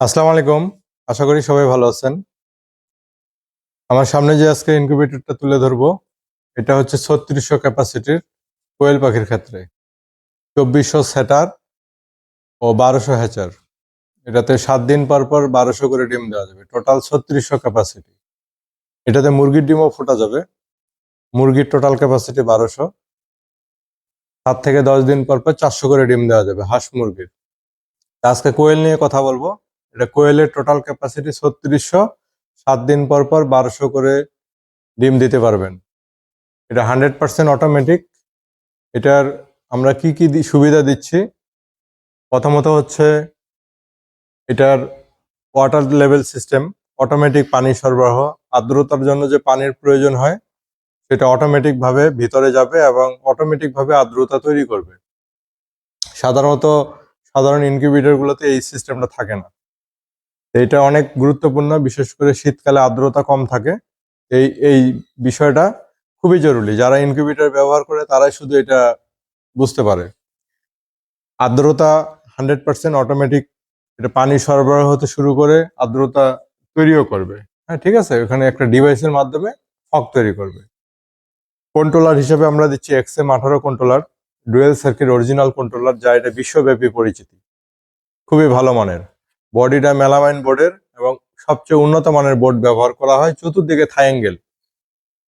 আসসালামু আলাইকুম। আশা করি সবাই ভালো আছেন। আমার সামনে যে আজকে ইনকিউবেটরটা তুলে ধরবো, এটা হচ্ছে ছত্রিশশো ক্যাপাসিটির কোয়েল পাখির ক্ষেত্রে। চব্বিশশো সেটার ও বারোশো হ্যাচার। এটাতে সাত দিন পর পর বারোশো করে ডিম দেওয়া যাবে। টোটাল ছত্রিশশো ক্যাপাসিটি এটাতে মুরগির ডিমও ফোটা যাবে। মুরগির টোটাল ক্যাপাসিটি বারোশো। সাত থেকে দশ দিন পর পর চারশো করে ডিম দেওয়া যাবে হাঁস মুরগির। আজকে কোয়েল নিয়ে কথা বলব। এটা কোয়েলের টোটাল ক্যাপাসিটি ছত্রিশশো। সাত দিন পর পর বারোশো করে ডিম দিতে পারবেন। এটা হান্ড্রেড পার্সেন্ট অটোমেটিক এটার আমরা কি কি সুবিধা দিচ্ছি? প্রথমত হচ্ছে এটার ওয়াটার লেভেল সিস্টেম অটোমেটিক পানি সরবরাহ, আর্দ্রতার জন্য যে পানির প্রয়োজন হয়, সেটা অটোমেটিকভাবে ভিতরে যাবে এবং অটোমেটিকভাবে আর্দ্রতা তৈরি করবে। সাধারণত সাধারণ ইনকিউবেটরগুলোতে এই সিস্টেমটা থাকে না। এটা অনেক গুরুত্বপূর্ণ, বিশেষ করে শীতকালে আর্দ্রতা কম থাকে। এই এই বিষয়টা খুবই জরুরি। যারা ইনকিউবেটর ব্যবহার করে তারাই শুধু এটা বুঝতে পারে। আর্দ্রতা হান্ড্রেড পার্সেন্ট অটোমেটিক এটা পানি সরবরাহ হতে শুরু করে, আর্দ্রতা তৈরিও করবে। হ্যাঁ ঠিক আছে? ওখানে একটা ডিভাইসের মাধ্যমে ফগ তৈরি করবে। কন্ট্রোলার হিসেবে আমরা দিচ্ছি এক্সএম আঠারো controller dual circuit original controller যা এটা বিশ্বব্যাপী পরিচিতি। খুবই ভালো মানের। বডিটা মেলামাইন বোর্ডের এবং সবচেয়ে উন্নত মানের বোর্ড ব্যবহার করা হয় চতুর্দিকে থাইঙ্গেল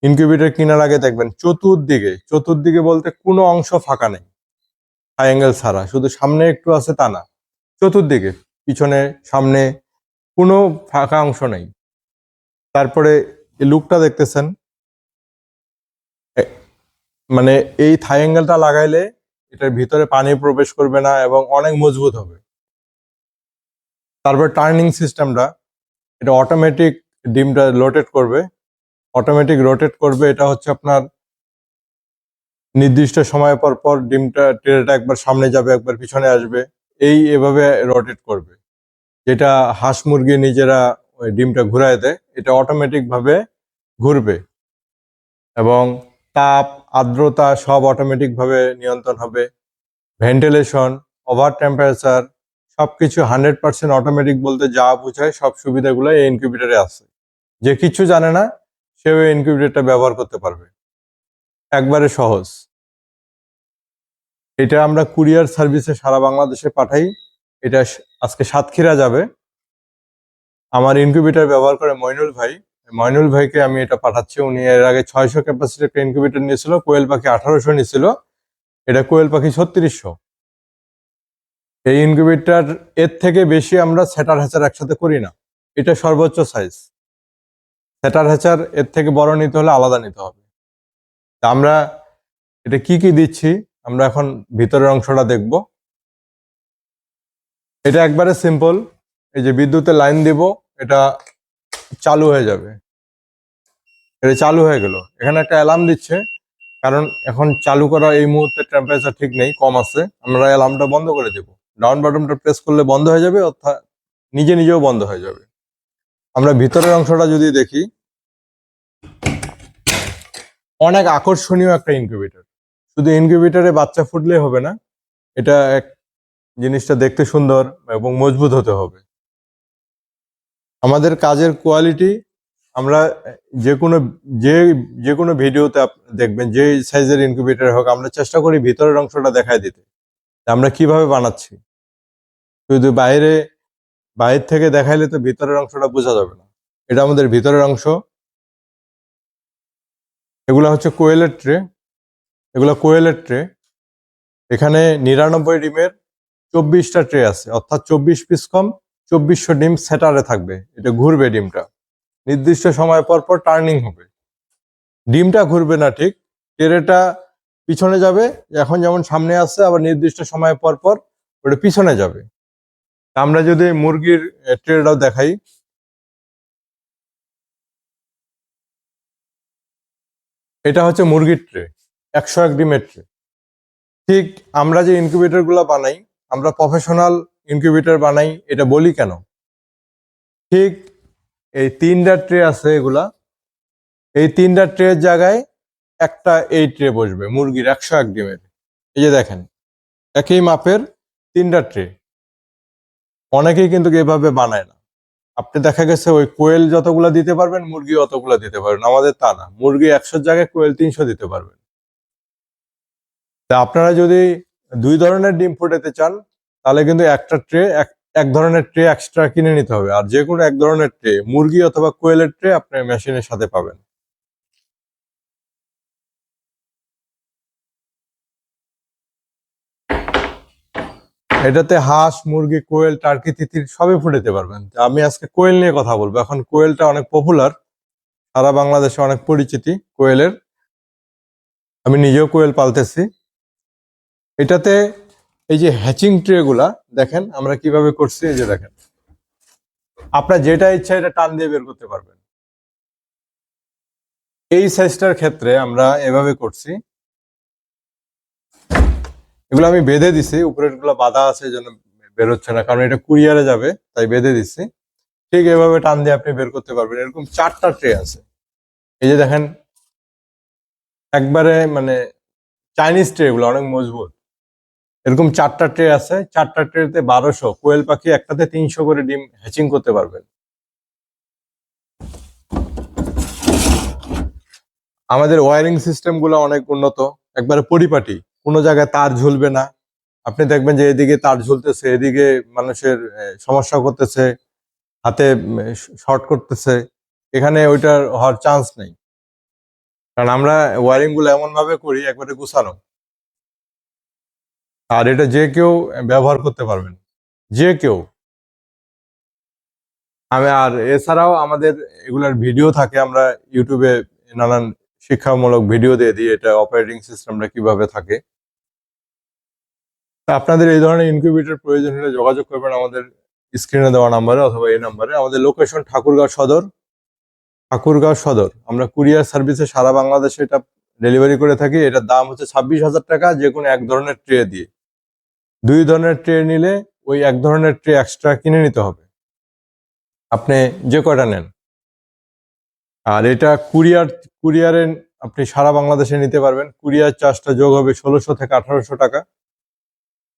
ইনকিউবেটর কেনার আগে দেখবেন চতুর্দিকে চতুর্দিকে বলতে কোনো অংশ ফাঁকা নেই। থাইঙ্গেল ছাড়া, শুধু সামনে একটু আছে তা না। চতুর্দিকে, পিছনে, সামনে কোনো ফাঁকা অংশ নেই। তারপরে লুকটা দেখতেছেন। মানে এই থাইঙ্গেলটা লাগাইলে এটার ভিতরে পানি প্রবেশ করবে না এবং অনেক মজবুত হবে। তারপর টার্নিং সিস্টেমটা এটা অটোমেটিক ডিমটা রোটেট করবে। অটোমেটিক রোটেট করবে, এটা হচ্ছে আপনার নির্দিষ্ট সময় পর পর ডিমটা ট্রেটা একবার সামনে যাবে, একবার পিছনে আসবে। এই এভাবে রোটেট করবে। যেটা হাঁস মুরগি নিজেরা ওই ডিমটা ঘুরায় দেয়, এটা অটোমেটিকভাবে ঘুরবে। এবং তাপ, আর্দ্রতা সব অটোমেটিক ভাবে নিয়ন্ত্রণ হবে। ভেন্টিলেশন ওভার টেম্পারেচার সবকিছু হান্ড্রেড পার্সেন্ট অটোমেটিক বলতে যা বোঝায় সব সুবিধাগুলো এই ইনকিউবেটরে আছে। যে কিছু জানে না, সেও এই ইনকিউবেটরটা ব্যবহার করতে পারবে। একবারে সহজ। এটা আমরা কুরিয়ার সার্ভিসে সারা বাংলাদেশে পাঠাই। এটা আজকে সাতক্ষীরা যাবে। আমার ইনকিউবেটর ব্যবহার করে মইনুল ভাই। মইনুল ভাইকে আমি এটা পাঠাচ্ছি। উনি এর আগে ছয়শো ক্যাপাসিটি একটা ইনকিউবেটর নিয়েছিল, কোয়েল পাখি আঠারোশো নিয়েছিল। এটা কোয়েল পাখি ছত্রিশশো। এই ইনকিউবেটর এর থেকে বেশি আমরা সেটার হ্যাচার একসাথে করি না। এটা সর্বোচ্চ সাইজ সেটার হ্যাচার এর থেকে বড় নিতে হলে আলাদা নিতে হবে। তা আমরা এটা কি কি দিচ্ছি, আমরা এখন ভিতরের অংশটা দেখব। এটা একবারে সিম্পল এই যে বিদ্যুতের লাইন দিব, এটা চালু হয়ে যাবে। এটা চালু হয়ে গেল। এখানে একটা অ্যালার্ম দিচ্ছে, কারণ এখন চালু করা এই মুহূর্তে টেম্পারেচার ঠিক নেই, কম আছে। আমরা অ্যালার্মটা বন্ধ করে দেব। ডাউন বাটনটা প্রেস করলে বন্ধ হয়ে যাবে, অর্থাৎ নিজে নিজেও বন্ধ হয়ে যাবে। আমরা ভিতরের অংশটা যদি দেখি, অনেক আকর্ষণীয় একটা ইনকিউবেটর শুধু ইনকিউবেটরে বাচ্চা ফুটলে হবে না, এটা এক জিনিসটা দেখতে সুন্দর এবং মজবুত হতে হবে। আমাদের কাজের কোয়ালিটি আমরা যে কোনো, যে যে কোনো ভিডিওতে দেখবেন, যে সাইজের ইনকিউবেটর হোক, আমরা চেষ্টা করি ভিতরের অংশটা দেখায় দিতে। আমরা কীভাবে বানাচ্ছি? শুধু বাইরে বাইরে থেকে দেখাইলে তো ভিতরের অংশটা বোঝা যাবে না। এটা আমাদের ভিতরের অংশ। এগুলো হচ্ছে কোয়েলের ট্রে। এগুলো কোয়েলের ট্রে। এখানে নিরানব্বই ডিমের চব্বিশটা ট্রে আছে। অর্থাৎ চব্বিশ পিস কম, চব্বিশশো ডিম সেটারে থাকবে। এটা ঘুরবে ডিমটা। নির্দিষ্ট সময় পর পর টার্নিং হবে। ডিমটা ঘুরবে না ঠিক। ট্রেটা পিছনে যাবে, এখন যেমন সামনে আসছে আবার নির্দিষ্ট সময় পর পর ওটা পিছনে যাবে। আমরা যদি মুরগির ট্রেটাও দেখাই। এটা হচ্ছে মুরগির ট্রে, একশো এক ডিমের ট্রে। ঠিক আমরা যে ইনকিউবেটরগুলো বানাই, আমরা প্রফেশনাল ইনকিউবেটর বানাই, এটা বলি কেন? ঠিক এই তিনটা ট্রে আছে এগুলা। এই তিনটা ট্রের জায়গায় একটা এই ট্রে বসবে, মুরগির একশো এক ডিমের। এই যে দেখেন, একই মাপের তিনটা ট্রে। অনেকেই কিন্তু এভাবে বানায় না। আপনি দেখা গেছে ওই কোয়েল যতগুলা দিতে পারবেন মুরগি অতগুলা দিতে পারবেন। আমাদের তা না। মুরগি একশোর জায়গায় কোয়েল তিনশো দিতে পারবেন। তা আপনারা যদি দুই ধরনের ডিম ফোটাতে চান, তাহলে কিন্তু একটা ট্রে, এক ধরনের ট্রে এক্সট্রা কিনে নিতে হবে। আর যে কোনো এক ধরনের ট্রে, মুরগি অথবা কোয়েলের ট্রে আপনি মেশিনের সাথে পাবেন। এটাতে হাঁস, মুরগি, কোয়েল টার্কি তিতির সবই ফুটাতে পারবেন। আমি আজকে কোয়েল নিয়ে কথা বলব। এখন কোয়েলটা অনেক পপুলার সারা বাংলাদেশে অনেক পরিচিতি কোয়েলের। আমি নিজেও কোয়েল পালতেছি। এটাতে এই যে হ্যাচিং ট্রে গুলা, দেখেন আমরা কীভাবে করছি, এই যে দেখেন। আপনার যেটা ইচ্ছা এটা টান দিয়ে বের করতে পারবেন। এই সাইজটার ক্ষেত্রে আমরা এভাবে করছি। এগুলো আমি বেঁধে দিছি উপরেরগুলো বাধা আছে যেন বেরোচ্ছে না, কারণ এটা কুরিয়ারে যাবে, তাই বেঁধে দিচ্ছি ঠিক এভাবে টান দিয়ে আপনি বের করতে পারবেন, এরকম চারটা ট্রে আছে। এই যে দেখেন, একবারে মানে চাইনিজ ট্রে এগুলো অনেক মজবুত। এরকম চারটা ট্রে আছে, চারটা ট্রেতে বারোশো, কোয়েল পাখি একটাতে তিনশো করে ডিম হ্যাচিং করতে পারবেন। আমাদের ওয়ারিং সিস্টেমগুলো অনেক উন্নত, একবারে পরিপাটি। কোনো জায়গায় তার ঝুলবে না। আপনি দেখবেন যে এদিকে তার ঝুলতেছে, এদিকে মানুষের সমস্যা করতেছে, হাতে শর্ট করতেছে। এখানে ওইটার হওয়ার চান্স নেই। কারণ আমরা ওয়ারিংগুলো এমন ভাবে করি, একবারে গুছানো। আর এটা যে কেউ ব্যবহার করতে পারবেন। যে কেউ। আমি, আর এছাড়াও আমাদের এগুলার ভিডিও থাকে, আমরা ইউটিউবে নানান শিক্ষামূলক ভিডিও দিয়ে দিই এটা অপারেটিং সিস্টেমটা কীভাবে থাকে। আপনাদের এই ধরনের ইনকিউবেটর প্রয়োজন হলে যোগাযোগ করবেন আমাদের স্ক্রিনে দেওয়া নাম্বারে অথবা এই নাম্বারে। আমাদের লোকেশন ঠাকুরগাঁও সদর। ঠাকুরগাঁও সদর। আমরা কুরিয়ার সার্ভিসে সারা বাংলাদেশে এটা ডেলিভারি করে থাকি। এটার দাম হচ্ছে ছাব্বিশ হাজার টাকা যে কোনো এক ধরনের ট্রে দিয়ে। দুই ধরনের ট্রে নিলে ওই এক ধরনের ট্রে এক্সট্রা কিনে নিতে হবে। আপনি যে কয়টা নেন? আর এটা কুরিয়ার, কুরিয়ারে আপনি সারা বাংলাদেশে নিতে পারবেন। কুরিয়ার চার্জটা যোগ হবে ষোলোশো থেকে আঠারোশো টাকা।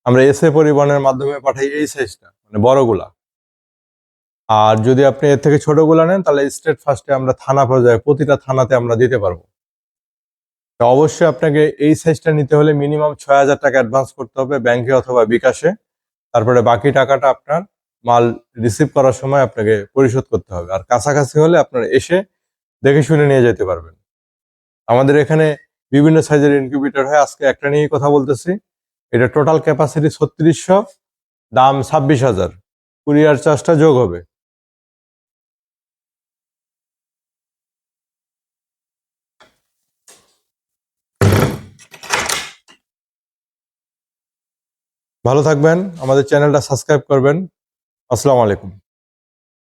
আমরা এসএ পরিবহনের মাধ্যমে পাঠাই এই সাইজটা মানে বড়গুলা। আর যদি আপনি এর থেকে ছোটগুলা নেন, তাহলে স্টেট ফার্স্টে আমরা থানা পর্যায়ে, প্রতিটা থানাতে আমরা দিতে পারব। তো অবশ্যই আপনাকে এই সাইজটা নিতে হলে মিনিমাম ছয় হাজার টাকা অ্যাডভান্স করতে হবে ব্যাংকে অথবা বিকাশে। তারপরে বাকি টাকাটা আপনার মাল রিসিভ করার সময় আপনাকে পরিশোধ করতে হবে। আর কাছাকাছি হলে আপনার এসে দেখে শুনে নিয়ে যেতে পারবেন। আমাদের এখানে বিভিন্ন সাইজের ইনকিউবেটর হয়। আজকে একটা নিয়েই কথা বলতেছি। এটা টোটাল ক্যাপাসিটি ছত্রিশশো, দাম ছাব্বিশ হাজার। কুরিয়ার চার্জটা যোগ হবে। ভালো থাকবেন। আমাদের চ্যানেলটা সাবস্ক্রাইব করবেন। আসসালামু আলাইকুম।